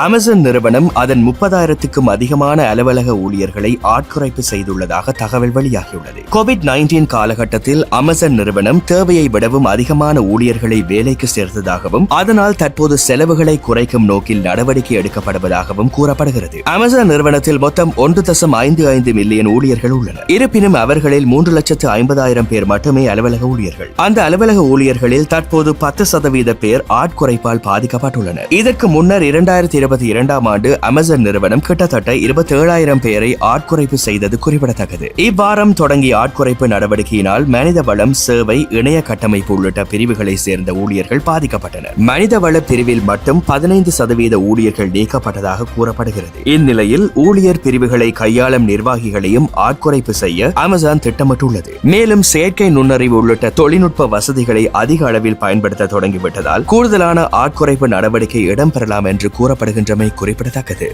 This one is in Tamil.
அமேசான் நிறுவனம் அதன் முப்பதாயிரத்துக்கும் அதிகமான அலுவலக ஊழியர்களை ஆட்குறைப்பு செய்துள்ளதாக தகவல் வெளியாகியுள்ளது. கோவிட் நைன்டீன் காலகட்டத்தில் அமேசான் நிறுவனம் தேவையை விடவும் அதிகமான ஊழியர்களை வேலைக்கு சேர்த்ததாகவும் அதனால் தற்போது செலவுகளை குறைக்கும் நோக்கில் நடவடிக்கை எடுக்கப்படுவதாகவும் கூறப்படுகிறது. அமேசான் நிறுவனத்தில் மொத்தம் ஒன்று தசம் ஐந்து ஐந்து மில்லியன் ஊழியர்கள் உள்ளனர். இருப்பினும் அவர்களில் மூன்று லட்சத்து ஐம்பதாயிரம் பேர் மட்டுமே அலுவலக ஊழியர்கள். அந்த அலுவலக ஊழியர்களில் தற்போது பத்து சதவீத பேர் ஆட்குறைப்பால் பாதிக்கப்பட்டுள்ளனர். இதற்கு முன்னர் இரண்டாயிரத்தி இருபத்தி இரண்டாம் ஆண்டு அமேசான் நிறுவனம் கிட்டத்தட்ட இருபத்தி ஏழாயிரம் பேரை ஆட்குறைப்பு செய்தது குறிப்பிடத்தக்கது. இவ்வாரம் தொடங்கிய ஆட்குறைப்பு நடவடிக்கையினால் மனித வளம் சேவை இணைய கட்டமைப்பு உள்ளிட்ட பிரிவுகளை சேர்ந்த ஊழியர்கள் பாதிக்கப்பட்டனர். மனித வள பிரிவில் மட்டும் பதினைந்து சதவீத ஊழியர்கள் நீக்கப்பட்டதாக கூறப்படுகிறது. இந்நிலையில் ஊழியர் பிரிவுகளை கையாளும் நிர்வாகிகளையும் ஆட்குறைப்பு செய்ய அமேசான் திட்டமிட்டுள்ளது. மேலும் செயற்கை நுண்ணறிவு உள்ளிட்ட தொழில்நுட்ப வசதிகளை அதிக அளவில் பயன்படுத்த தொடங்கிவிட்டதால் கூடுதலான ஆட்குறைப்பு நடவடிக்கை இடம்பெறலாம் என்று கூறப்படுகிறது. காணப்படுகின்றமை குறிப்பிடத்தக்கது.